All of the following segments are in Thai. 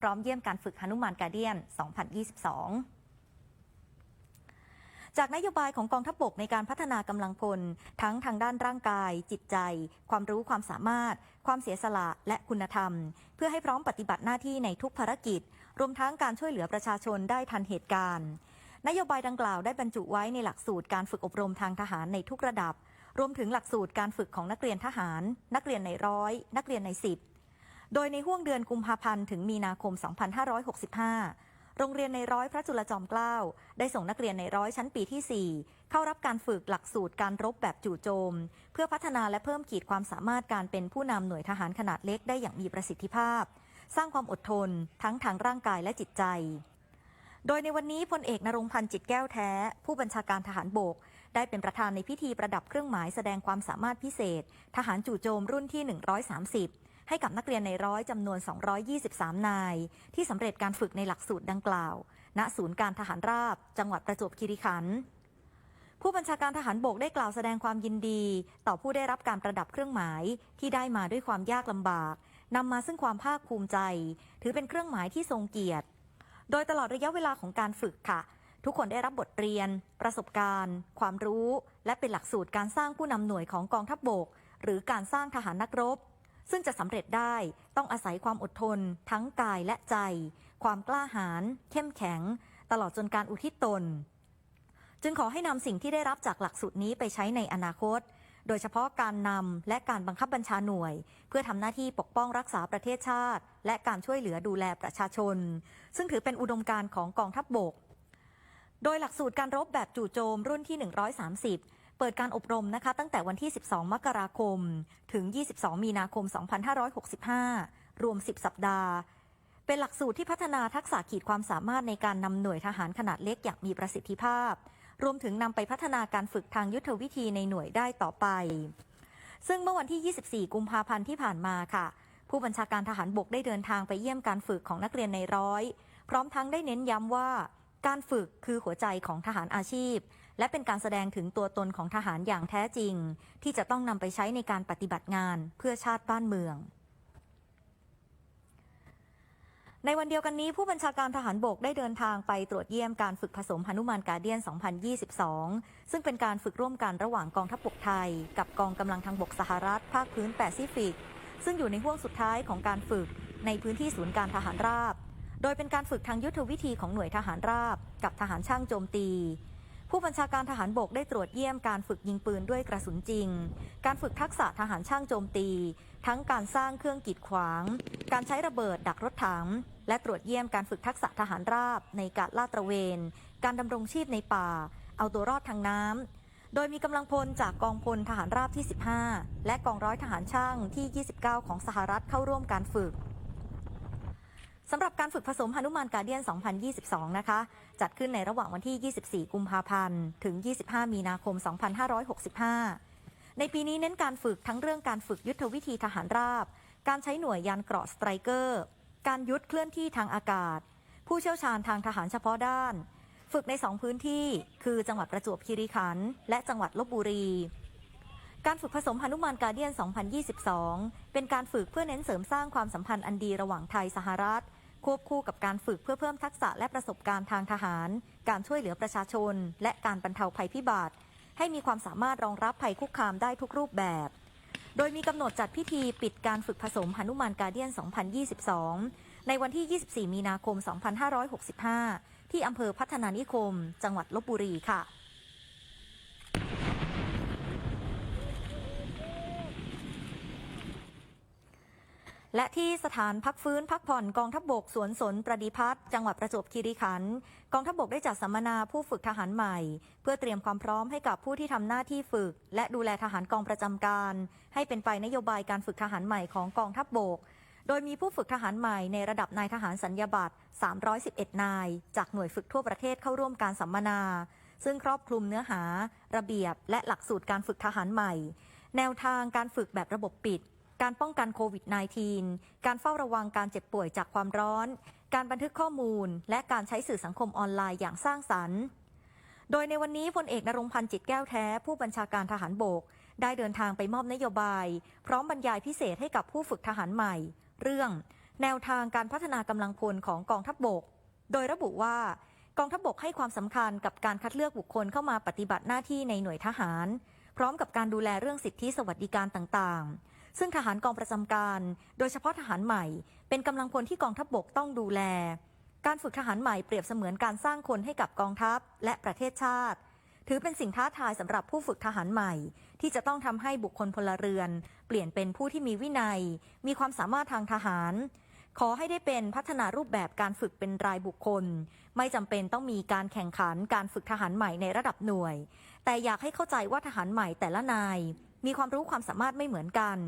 พร้อมเยี่ยมการฝึกหนุมานการเดียน 2022จากนโยบายของกองทัพบกในการพัฒนากำลังพล ทั้งทางด้านร่างกาย จิตใจ ความรู้ความสามารถ ความเสียสละและคุณธรรม เพื่อให้พร้อมปฏิบัติหน้าที่ในทุกภารกิจ รวมทั้งการช่วยเหลือประชาชนได้ทันเหตุการณ์ นโยบายดังกล่าวได้บรรจุไว้ในหลักสูตรการฝึกอบรมทางทหารในทุกระดับ รวมถึงหลักสูตรการฝึกของนักเรียนทหาร นักเรียนในร้อย นักเรียนในสิบ โดยในห่วงเดือนกุมภาพันธ์ถึงมีนาคม 2565 โรงเรียนในร้อยพระจุลจอมเกล้าได้ส่งนักเรียนในร้อยชั้นปีที่ 4 เข้ารับการฝึกหลักสูตรการรบแบบจู่โจม เพื่อพัฒนาและเพิ่มขีดความสามารถการเป็นผู้นำหน่วยทหารขนาดเล็กได้อย่างมีประสิทธิภาพ สร้างความอดทน ทั้งทางร่างกายและจิตใจโดยในวันนี้พลเอกนรงพันธ์จิตแก้วแท้ ผู้บัญชาการทหารบก ได้เป็นประธานในพิธีประดับเครื่องหมายแสดงความสามารถพิเศษ ทหารจู่โจมรุ่นที่ 130 ให้กับนักเรียนในร้อยจำนวน 223 นาย ที่สำเร็จการฝึกในหลักสูตรดังกล่าว ณศูนย์การทหารราบ จังหวัดประจวบคีรีขันธ์ผู้บัญชาการทหารบกได้กล่าวแสดงความยินดี ต่อผู้ได้รับการประดับเครื่องหมายที่ได้มาด้วยความยากลำบากนำมาซึ่งความภาคภูมิใจ ถือเป็นเครื่องหมายที่ทรงเกียรติ โดยตลอดระยะเวลาของการฝึกค่ะ ทุกคนได้รับบทเรียน ประสบการณ์ ความรู้ และเป็นหลักสูตรการสร้างผู้นำหน่วยของกองทัพบบก หรือการสร้างทหารนักรบ ซึ่งจะสำเร็จได้ต้องอาศัยความอดทน ทั้งกายและใจ ความกล้าหาญเข้มแข็ง ตลอดจนการอุทิศตน จึงขอให้นำสิ่งที่ได้รับจากหลักสูตรนี้ไปใช้ในอนาคต โดยเฉพาะการนำและการบังคับบัญชาหน่วย เพื่อทำหน้าที่ปกป้องรักษาประเทศชาติ และการช่วยเหลือดูแลประชาชน ซึ่งถือเป็นอุดมการณ์ของกองทัพบบก โดยหลักสูตรการรบแบบจู่โจมรุ่นที่ 130 เปิดการอบรมนะคะตั้งแต่วันที่ 12 มกราคม ถึง 22 มีนาคม 2565 รวม 10 สัปดาห์ เป็นหลักสูตรที่พัฒนาทักษะขีดความสามารถในการนำหน่วยทหารขนาดเล็กอย่างมีประสิทธิภาพ รวมถึงนำไปพัฒนาการฝึกทางยุทธวิธีในหน่วยได้ต่อไป ซึ่งเมื่อวันที่ 24 กุมภาพันธ์ที่ผ่านมาค่ะ ผู้บัญชาการทหารบกได้เดินทางไปเยี่ยมการฝึกของนักเรียนในร้อย พร้อมทั้งได้เน้นย้ำว่า การฝึกคือหัวใจของทหารอาชีพ และเป็นการแสดงถึงตัวตนของทหารอย่างแท้จริง ที่จะต้องนำไปใช้ในการปฏิบัติงานเพื่อชาติบ้านเมืองในวันเดียวกันนี้ผู้บัญชาการทหารบกได้เดินทางไปตรวจเยี่ยมการฝึกผสมหนุมานกาเดียน 2022 ซึ่งเป็นการฝึกร่วมกันระหว่างกองทัพบกไทย กับกองกำลังทางบกสหรัฐ ภาคพื้นแปซิฟิก ซึ่งอยู่ในห่วงสุดท้ายของการฝึกในพื้นที่ศูนย์การทหารราบ โดยเป็นการฝึกทางยุทธวิธีของหน่วยทหารราบ กับทหารช่างโจมตี ผู้บัญชาการทหารบกได้ตรวจเยี่ยมการฝึกยิงปืนด้วยกระสุนจริง การฝึกทักษะทหารช่างโจมตี ทั้งการสร้างเครื่องกีดขวาง การใช้ระเบิดดักรถถัง และตรวจเยี่ยมการฝึกทักษะทหารราบ ในการลาดตระเวน การดำรงชีพในป่า เอาตัวรอดทางน้ำ โดยมีกำลังพลจากกองพลทหารราบที่ 15 และกองร้อยทหารช่างที่ 29 ของสหรัฐเข้าร่วมการฝึก สำหรับการฝึกผสมหนุมานการเดียน 2022 นะคะ จัดขึ้นในระหว่างวันที่ 24 กุมภาพันธ์ ถึง 25 มีนาคม 2565 ในปีนี้เน้นการฝึกทั้งเรื่องการฝึกยุทธวิธีทหารราบ การใช้หน่วยยานเกราะสไตรเกอร์ การยุทธเคลื่อนที่ทางอากาศ ผู้เชี่ยวชาญทางทหารเฉพาะด้าน ฝึกใน 2 พื้นที่ คือจังหวัดประจวบคีรีขันธ์ และจังหวัดลบบุรีการฝึกผสมหนุมานการเดียน 2022 เป็นการฝึกเพื่อเน้นเสริมสร้างความสัมพันธ์อันดีระหว่างไทยสหรัฐ ควบคู่กับการฝึกเพื่อเพิ่มทักษะและประสบการณ์ทางทหาร การช่วยเหลือประชาชน และการบรรเทาภัยพิบัติ ให้มีความสามารถรองรับภัยคุกคามได้ทุกรูปแบบ โดยมีกำหนดจัดพิธีปิดการฝึกผสมหนุมานการเดียน 2022 ในวันที่ 24 มีนาคม 2565 ที่อำเภอพัฒนานิคม จังหวัดลบบุรีค่ะ และที่สถานพักฟื้นพักผ่อนกองทัพบบกสวนสนประดิพัฒน์จังหวัดประจวบคีรีขันธ์กองทัพบบกได้จัดสัมมนาผู้ฝึกทหารใหม่ เพื่อเตรียมความพร้อมให้กับผู้ที่ทำหน้าที่ฝึก และดูแลทหารกองประจำการ ให้เป็นไปนโยบายการฝึกทหารใหม่ของกองทัพบบก โดยมีผู้ฝึกทหารใหม่ในระดับนายทหารสัญญาบัตร 311 นาย จากหน่วยฝึกทั่วประเทศเข้าร่วมการสัมมนา ซึ่งครอบคลุมเนื้อหา ระเบียบ และหลักสูตรการฝึกทหารใหม่ แนวทางการฝึกแบบระบบปิด การป้องกันโควิด -19 การเฝ้าระวังการเจ็บป่วยจากความร้อน การบันทึกข้อมูล และการใช้สื่อสังคมออนไลน์อย่างสร้างสรรค์ โดยในวันนี้พลเอกนรงพันธ์จิตแก้วแท้ ผู้บัญชาการทหารบก ได้เดินทางไปมอบนโยบาย พร้อมบรรยายพิเศษให้กับผู้ฝึกทหารใหม่ เรื่อง แนวทางการพัฒนากำลังพลของกองทัพบบก โดยระบุว่ากองทัพบบกให้ความสำคัญกับการคัดเลือกบุคคลเข้ามาปฏิบัติหน้าที่ในหน่วยทหาร พร้อมกับการดูแลเรื่องสิทธิสวัสดิการต่างๆ ซึ่งทหารกองประจำการ โดยเฉพาะทหารใหม่ เป็นกำลังพลที่กองทัพบบกต้องดูแล การฝึกทหารใหม่เปรียบเสมือนการสร้างคนให้กับกองทัพและประเทศชาติ ถือเป็นสิ่งท้าทายสำหรับผู้ฝึกทหารใหม่ ที่จะต้องทำให้บุคคลพลเรือน เปลี่ยนเป็นผู้ที่มีวินัย มีความสามารถทางทหาร ขอให้ได้เป็นพัฒนารูปแบบการฝึกเป็นรายบุคคล ไม่จำเป็นต้องมีการแข่งขันการฝึกทหารใหม่ในระดับหน่วย แต่อยากให้เข้าใจว่าทหารใหม่แต่ละนาย มีความรู้ความสามารถไม่เหมือนกัน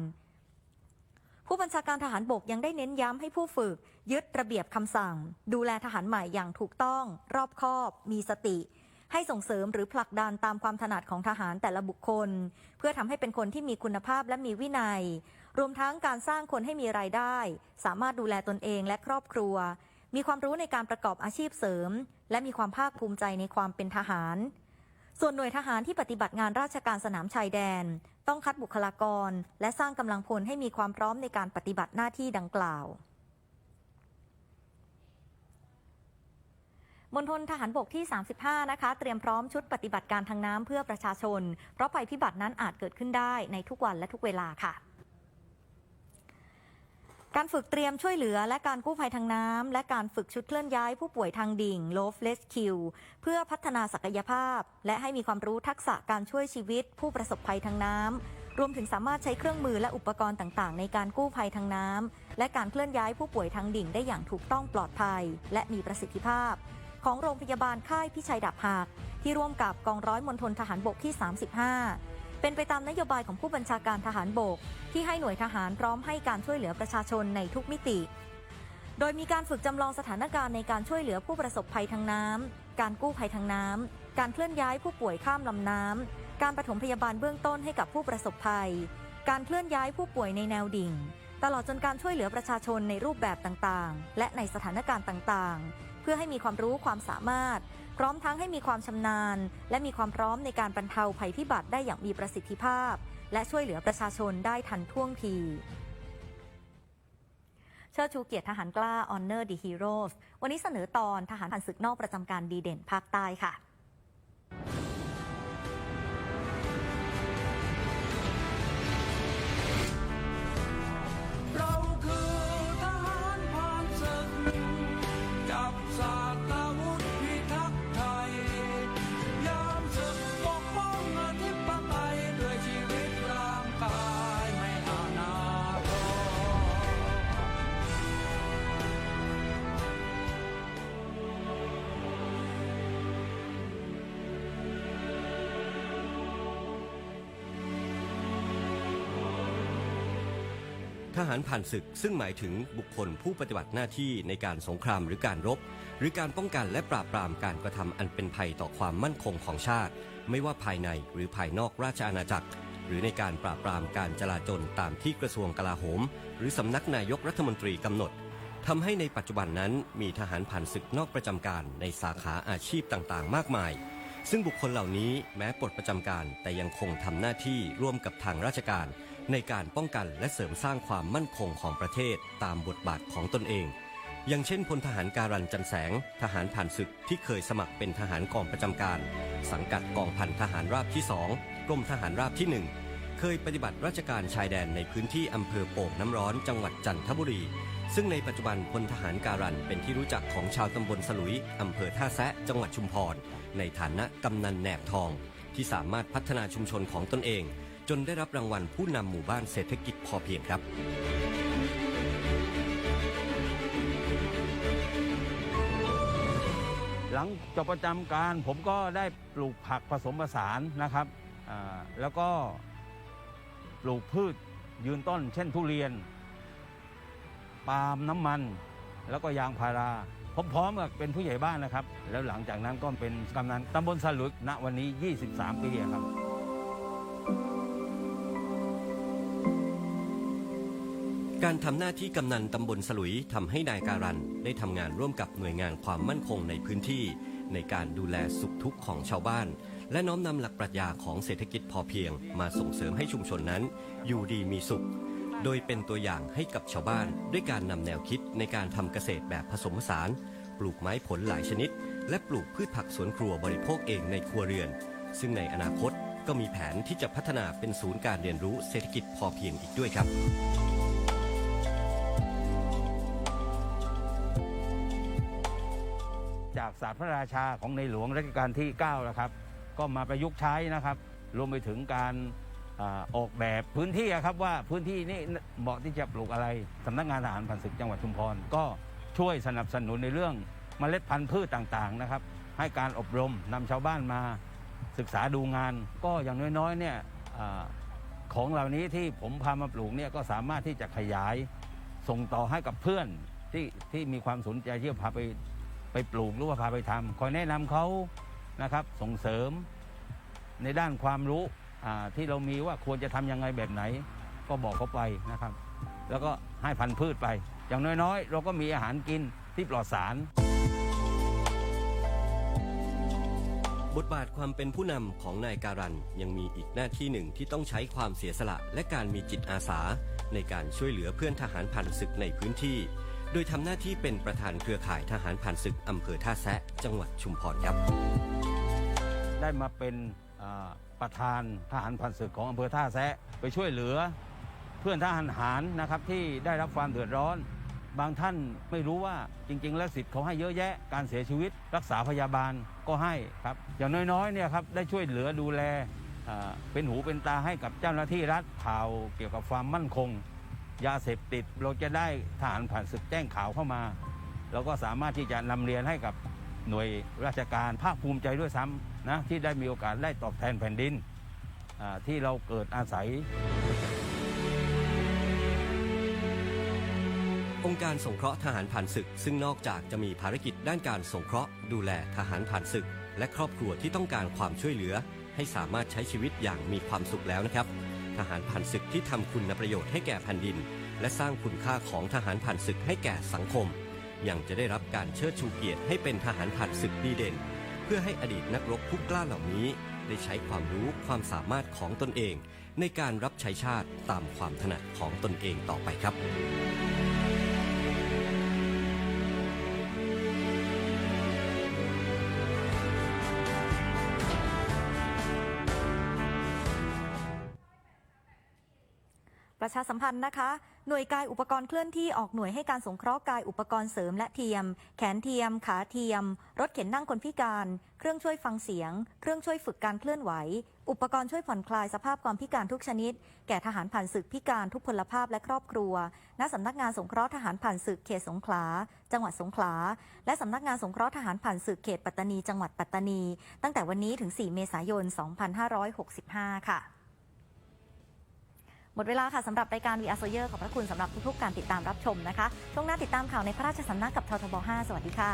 ผู้บัญชาการทหารบกยังได้เน้นย้ำให้ผู้ฝึก ยึดระเบียบคำสั่ง ดูแลทหารใหม่อย่างถูกต้อง รอบคอบ มีสติ ให้ส่งเสริมหรือผลักดันตามความถนัดของทหารแต่ละบุคคล เพื่อทำให้เป็นคนที่มีคุณภาพและมีวินัย รวมทั้งการสร้างคนให้มีรายได้ สามารถดูแลตนเองและครอบครัว มีความรู้ในการประกอบอาชีพเสริม และมีความภาคภูมิใจในความเป็นทหารส่วนหน่วยทหารที่ปฏิบัติงานราชการสนามชายแดน ต้องคัดบุคลากร และสร้างกำลังพลให้มีความพร้อมในการปฏิบัติหน้าที่ดังกล่าวมณฑลทหารบกที่ 35 นะคะ เตรียมพร้อมชุดปฏิบัติการทางน้ำเพื่อประชาชน เพราะภัยพิบัตินั้นอาจเกิดขึ้นได้ในทุกวันและทุกเวลาค่ะ การฝึกเตรียมช่วยเหลือและการกู้ภัยทางน้ำ และการฝึกชุดเคลื่อนย้ายผู้ป่วยทางดิ่ง Low Rescue เพื่อพัฒนาศักยภาพ และให้มีความรู้ทักษะการช่วยชีวิต ผู้ประสบภัยทางน้ำ รวมถึงสามารถใช้เครื่องมือและอุปกรณ์ต่างๆ ในการกู้ภัยทางน้ำ และการเคลื่อนย้ายผู้ป่วยทางดิ่งได้อย่างถูกต้องปลอดภัย และมีประสิทธิภาพ ของโรงพยาบาลค่ายพิชัยดับหักที่ร่วมกับกองร้อยมณฑลทหารบกที่ 35 เป็นไปตามนโยบายของผู้บัญชาการทหารบก ที่ให้หน่วยทหารพร้อมให้การช่วยเหลือประชาชนในทุกมิติ โดยมีการฝึกจำลองสถานการณ์ในการช่วยเหลือผู้ประสบภัยทางน้ำ การกู้ภัยทางน้ำ การเคลื่อนย้ายผู้ป่วยข้ามลำน้ำ การปฐมพยาบาลเบื้องต้นให้กับผู้ประสบภัย การเคลื่อนย้ายผู้ป่วยในแนวดิ่ง ตลอดจนการช่วยเหลือประชาชนในรูปแบบต่างๆ และในสถานการณ์ต่างๆ เพื่อให้มีความรู้ความสามารถ ร้อมทั้งให้มีความชำนาญ และมีความพร้อมในการบรรเทาภัยพิบัติได้อย่างมีประสิทธิภาพ และช่วยเหลือประชาชนได้ทันท่วงทีเชิดชูเกียรติทหารกล้า Honor the Heroes วันนี้เสนอตอนทหารผ่านศึกนอกประจำการดีเด่นภาคใต้ค่ะ หารผ่านศึกซึ่งหมายถึงบุคคลผู้ปฏิบัติหน้าที่ในการสงครามหรือการรบ หรือการป้องกันและปราบปรามการกระทำอันเป็นภัยต่อความมั่นคงของชาติ ไม่ว่าภายในหรือภายนอกราชอาณาจักร หรือในการปราบปรามการจลาจลตามที่กระทรวงกลาโหม หรือสำนักนายกรัฐมนตรีกำหนดทำให้ในปัจจุบันนั้นมีทหารผ่านศึกนอกประจำการในสาขาอาชีพต่างๆ มากมาย ซึ่งบุคคลเหล่านี้แม้ปลดประจำการแต่ยังคงทำหน้าที่ร่วมกับทางราชการ ในการป้องกันและเสริมสร้างความมั่นคงของประเทศตามบทบาทของตนเอง อย่างเช่นพลทหารการันจันแสง ทหารผ่านศึกที่เคยสมัครเป็นทหารกองประจำการ สังกัดกองพันทหารราบที่ 2 กรมทหารราบที่ 1 เคยปฏิบัติราชการชายแดนในพื้นที่อำเภอโป่งน้ำร้อนจังหวัดจันทบุรี ซึ่งในปัจจุบันพลทหารการันเป็นที่รู้จักของชาวตำบลสลุยอำเภอท่าแซะจังหวัดชุมพรในฐานะกำนันแหนบทอง ที่สามารถพัฒนาชุมชนของตนเอง จนได้รับรางวัลผู้นำหมู่บ้านเศรษฐกิจพอเพียงครับหลังจบประจำการผมก็ได้ปลูกผักผสมผสานนะครับ แล้วก็ปลูกพืชยืนต้น เช่นทุเรียน ปาล์มน้ำมัน แล้วก็ยางพาราพร้อมๆกับเป็นผู้ใหญ่บ้านนะครับ แล้วหลังจากนั้นก็เป็นกำนันตำบลสลุกณวันนี้ 23 ปีครับ การทำหน้าที่กำนันตำบลสลุยทำให้นายการันได้ทำงานร่วมกับหน่วยงานความมั่นคงในพื้นที่ ในการดูแลสุขทุกข์ของชาวบ้าน และน้อมนำหลักปรัชญาของเศรษฐกิจพอเพียง มาส่งเสริมให้ชุมชนนั้น อยู่ดีมีสุข โดยเป็นตัวอย่างให้กับชาวบ้าน ด้วยการนำแนวคิดในการทำเกษตรแบบผสมผสาน ปลูกไม้ผลหลายชนิด และปลูกพืชผักสวนครัวบริโภคเองในครัวเรือน ซึ่งในอนาคตก็มีแผนที่จะพัฒนาเป็นศูนย์การเรียนรู้เศรษฐกิจพอเพียงอีกด้วยครับ ศาสตร์พระราชาของในหลวงรัชกาลที่9แล้วครับ ก็มาประยุกต์ใช้นะครับ รวมไปถึงการอออกแบบพื้นที่อะครับว่าพื้นที่นี้เหมาะที่จะปลูกอะไรสำนักงานทหารผ่านศึกจังหวัดชุมพร ก็ช่วยสนับสนุนในเรื่องเมล็ดพันธุ์พืชต่างๆนะครับ ให้การอบรมนำชาวบ้านมาศึกษาดูงาน ก็อย่างน้อยๆเนี่ยอของเหล่านี้ที่ผมพามาปลูกเนี่ยก็สามารถที่จะขยายส่งต่อให้กับเพื่อนที่ที่มีความสนใจที่จะพาไป ไปปลูกหรือว่าพาไปทำคอยแนะนำเขานะครับส่งเสริมในด้านความรู้ที่เรามีว่าควรจะทำยังไงแบบไหน ก็บอกเขาไปนะครับ แล้วก็ให้พันธุ์พืชไป อย่างน้อยๆ เราก็มีอาหารกินที่ปลอดสาร บทบาทความเป็นผู้นำของนายการันยังมีอีกหน้าที่หนึ่งที่ต้องใช้ความเสียสละและการมีจิตอาสา ในการช่วยเหลือเพื่อนทหารผ่านศึกในพื้นที่ โดยทำหน้าที่เป็นประธานเครือข่ายทหารผ่านศึกอำเภอท่าแซะ จังหวัดชุมพรครับ ได้มาเป็นประธานทหารพันศึกของอำเภอท่าแซะ ไปช่วยเหลือ เพื่อนทหารหารนะครับที่ได้รับความเดือดร้อน บางท่านไม่รู้ว่าจริง ๆ แล้วสิทธิ์เขาให้เยอะแยะการเสียชีวิต รักษาพยาบาลก็ให้ครับอย่างน้อยๆเนี่ยครับได้ช่วยเหลือดูแลเป็นหูเป็นตาให้กับเจ้าหน้าที่รัฐข่าวเกี่ยวกับความมั่นคง ยาเสพติด เราจะได้ทหารผ่านศึกแจ้งข่าวเข้ามาเราก็สามารถที่จะนำเรียนให้กับหน่วยราชการภาคภูมิใจด้วยซ้ำนะที่ได้มีโอกาสได้ตอบแทนแผ่นดินที่เราเกิดอาศัย องค์การสงเคราะห์ทหารผ่านศึก ซึ่งนอกจากจะมีภารกิจด้านการสงเคราะห์ดูแลทหารผ่านศึก และครอบครัวที่ต้องการความช่วยเหลือ ให้สามารถใช้ชีวิตอย่างมีความสุขแล้วนะครับ ทหารผ่านศึกที่ทำคุณประโยชน์ให้แก่แผ่นดิน และสร้างคุณค่าของทหารผ่านศึกให้แก่สังคม ยังจะได้รับการเชิดชูเกียรติให้เป็นทหารผ่านศึกดีเด่น เพื่อให้อดีตนักรบผู้กล้าเหล่านี้ ได้ใช้ความรู้ความสามารถของตนเอง ในการรับใช้ชาติตามความถนัดของตนเองต่อไปครับ ประชาสัมพันธ์นะคะ หน่วยกายอุปกรณ์เคลื่อนที่ออกหน่วยให้การสงเคราะห์กายอุปกรณ์เสริมและเทียม แขนเทียม ขาเทียม รถเข็นนั่งคนพิการ เครื่องช่วยฟังเสียง เครื่องช่วยฝึกการเคลื่อนไหว อุปกรณ์ช่วยผ่อนคลายสภาพความพิการทุกชนิด แก่ทหารผ่านศึกพิการทุกพลภาพและครอบครัว ณสำนักงานสงเคราะห์ทหารผ่านศึกเขตสงขลา จังหวัดสงขลา และสำนักงานสงเคราะห์ทหารผ่านศึกเขตปัตตานี จังหวัดปัตตานี ตั้งแต่วันนี้ถึง 4 เมษายน 2565 ค่ะ มดเวลาค่ะสำหรับรายการวีอาร์โซเยอร์ขอบพระคุณสำหรับทุกๆการติดตามรับชมนะคะ ช่วงหน้าติดตามข่าวในพระราชสำนักกับททบ5สวัสดีค่ะ